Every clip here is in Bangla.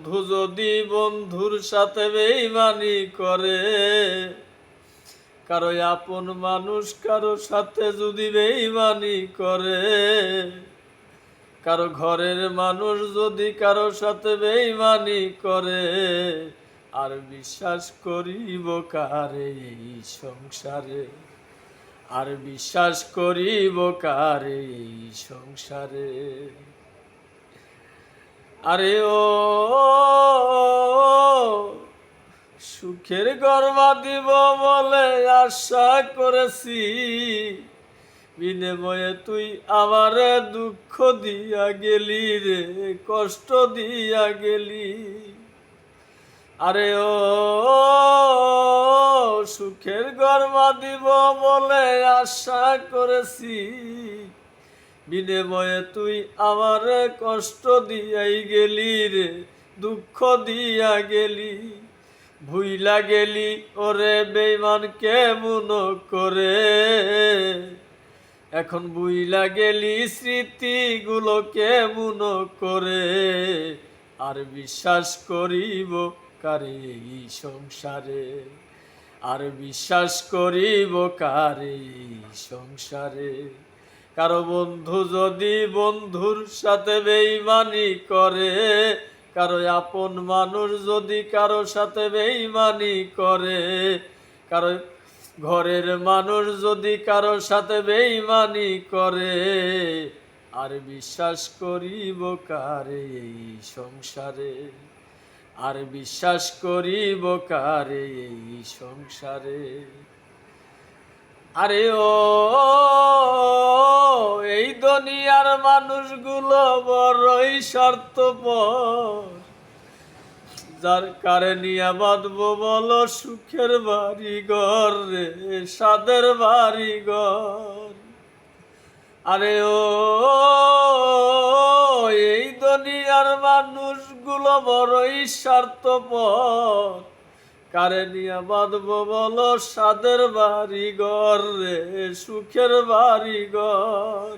বন্ধু যদি বন্ধুর সাথে বেইমানি করে কারও আপন মানুষ কারও সাথে যদি বেইমানি করে, কারও ঘরের মানুষ যদি কারও সাথে বেইমানি করে, আর বিশ্বাস করিব কারে এই সংসারে? আর বিশ্বাস করিব কারে এই সংসারে? আরে ও, সুখের গর্বা দিব বলে আশা করেছি। বিনিময়ে তুই আমারে দুঃখ দিয়া গেলি রে, কষ্ট দিয়া গেলি। আরে ও, সুখের গর্বা দিব বলে আশা করেছি। বিনিময়ে তুই আমার কষ্ট দিয়াই গেলি রে, দুঃখ দিয়া গেলি। ভুইলা গেলি, ওরে বেইমান কেমন করে? এখন বুইলা গেলি, স্মৃতিগুলো কেমন করে? আর বিশ্বাস করিব কারে এই সংসারে? আর বিশ্বাস করিব কারে এই সংসারে? কারও বন্ধু যদি বন্ধুর সাথে বেইমানি করে, কারও আপন মানুষ যদি কারও সাথে বেইমানি করে, কারও ঘরের মানুষ যদি কারও সাথে বেইমানি করে, আর বিশ্বাস করিব কারে এই সংসারে? আর বিশ্বাস করিব কারে এই সংসারে? আরে ও, এই দুনিয়ার মানুষগুলো বড়ই স্বার্থপর। যার কারে নিয়ে বাঁধবো বলো, সুখের বাড়ি ঘর রে সাদের বাড়ি ঘর আরে ও, এই দুনিয়ার মানুষগুলো বড়ই স্বার্থপর। কারে নিয়ে বাঁধবো বলো, সাদের বাড়ি ঘর রে, সুখের বাড়ি ঘর।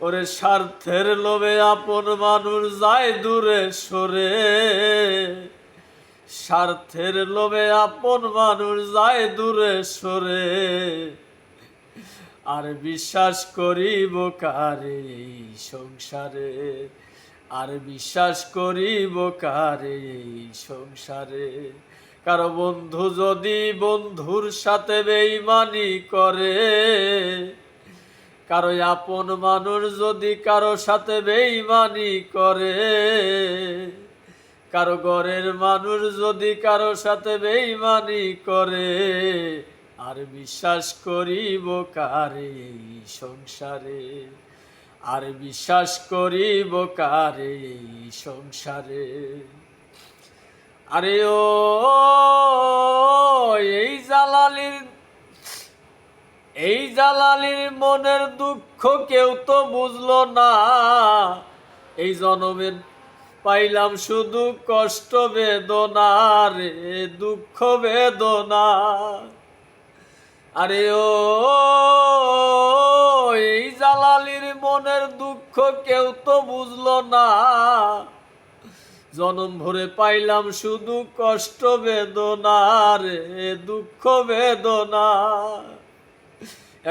ওরে স্বার্থের লোভে আপন মানুষ যায় দূরে সরে। স্বার্থের লোভে আপন মানুষ যায় দূরে সরে। আর বিশ্বাস করিব কারে সংসারে? আর বিশ্বাস করিব কারে এই সংসারে? কারও বন্ধু যদি বন্ধুর সাথে বেইমানি করে, কারও আপন মানুষ যদি কারও সাথে বেইমানি করে, কারও ঘরের মানুষ যদি কারও সাথে বেইমানি করে, আর বিশ্বাস করিব কারে এই সংসারে? আর বিশ্বাস করিব কারে সংসারে? আরে ও, এই জালালির এই জালালির মনের দুঃখ কেউ তো বুঝলো না। এই জনমের পাইলাম শুধু কষ্ট বেদনা রে, দুঃখ বেদনা। আরে ও মনের দুঃখ কেউ তো বুঝলো না। জনম ভরে পাইলাম শুধু কষ্ট বেদনা রে, দুঃখ বেদনা।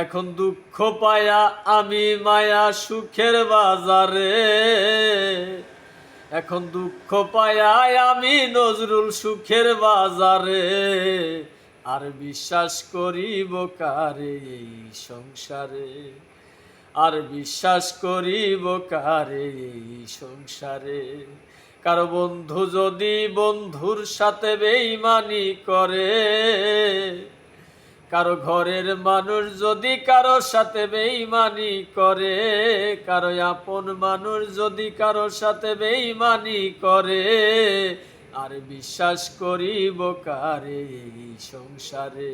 এখন দুঃখ পায়া আমি মায়া সুখের বাজারে। এখন দুঃখ পায়া আমি নজরুল সুখের বাজারে। আর বিশ্বাস করিব কারে এই সংসারে? আর বিশ্বাস করিব কারে এই সংসারে? কারও বন্ধু যদি বন্ধুর সাথে বেইমানি করে, কারও ঘরের মানুষ যদি কারও সাথে বেইমানি করে, কারও আপন মানুষ যদি কারও সাথে বেইমানি করে, আর বিশ্বাস করিব কারে এই সংসারে?